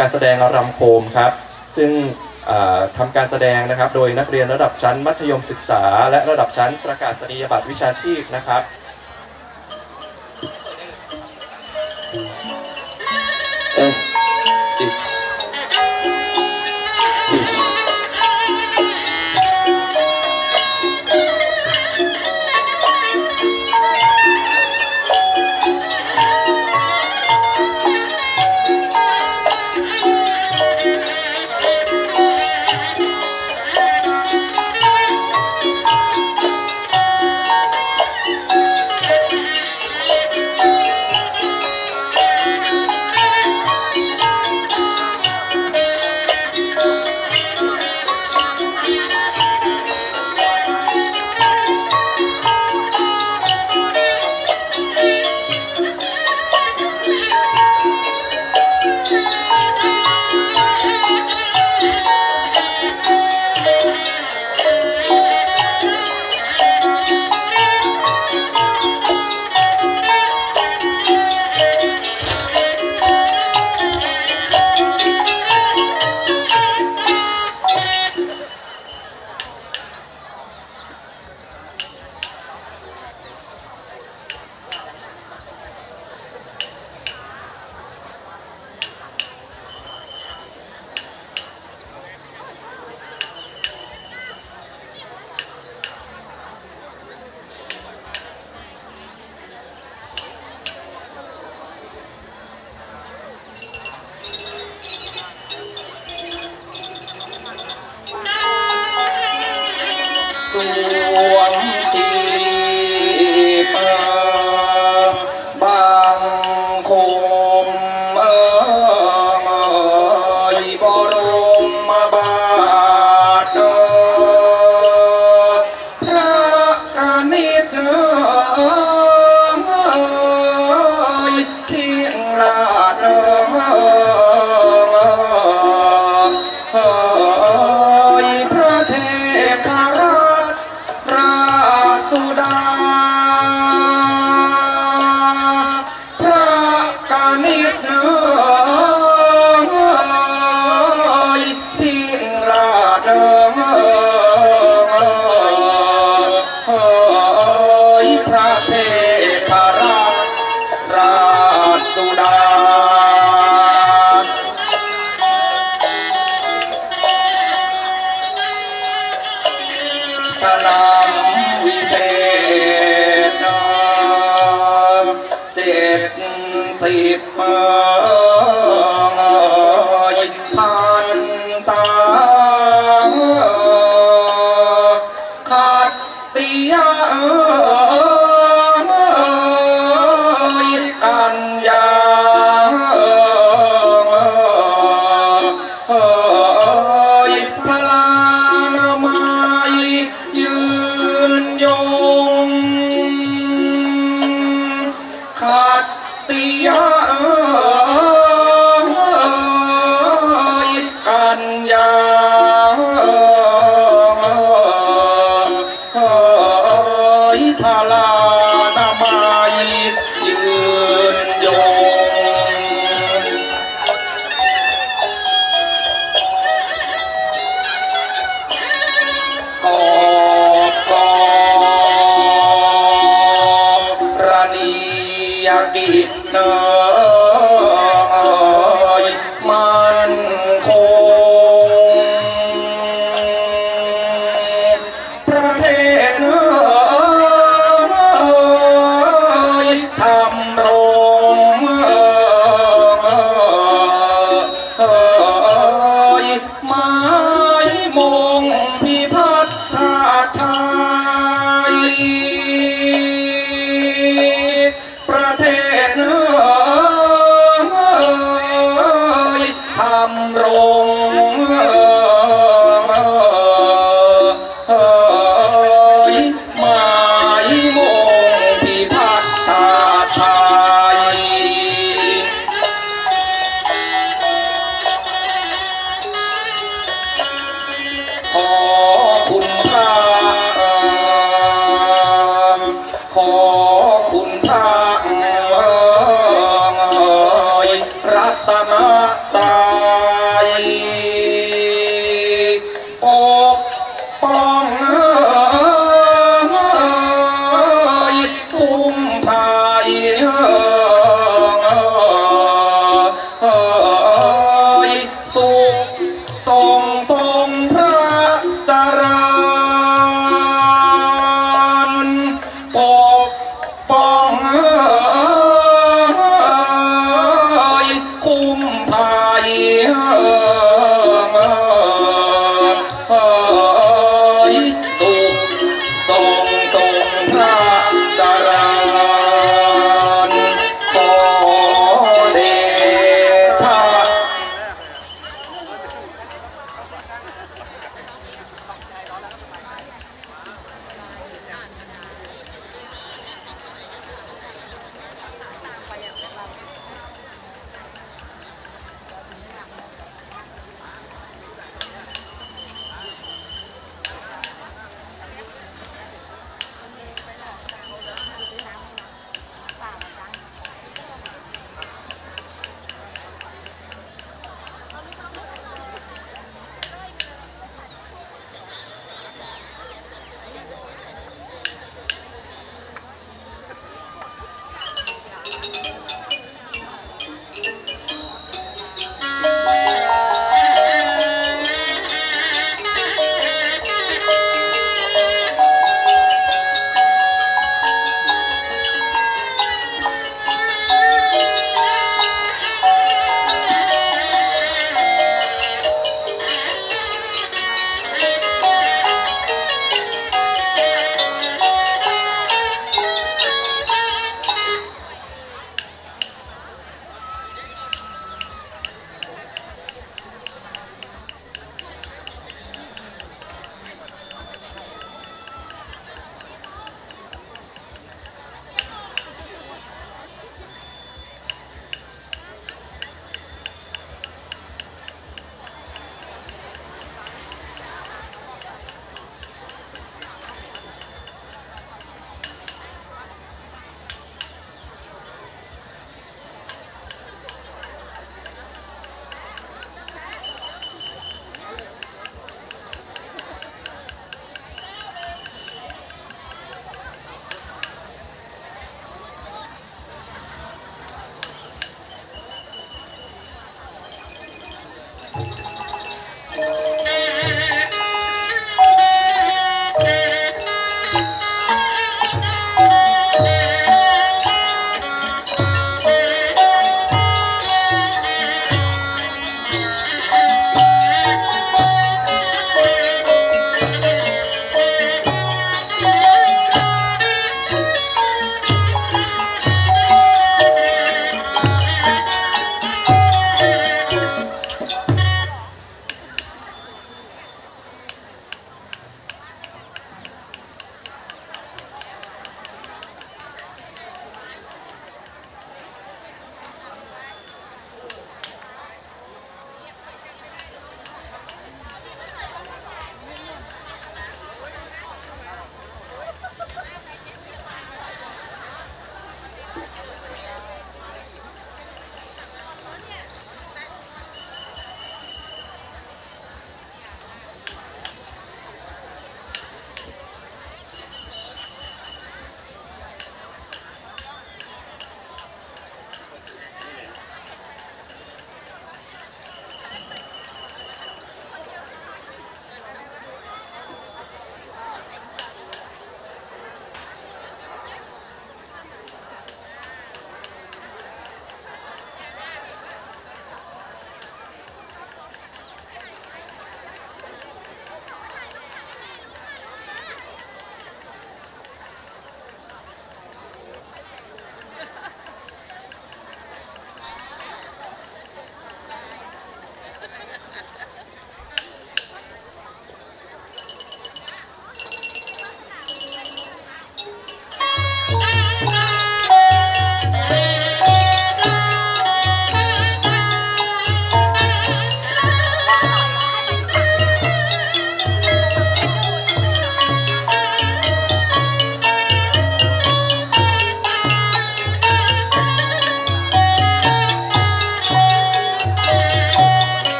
การแสดงรำโคมครับ ซึ่งทำการแสดงนะครับ โดยนักเรียนระดับชั้นมัธยมศึกษา และระดับชั้นประกาศนียบัตรวิชาชีพนะครับเออ সুরা Maguito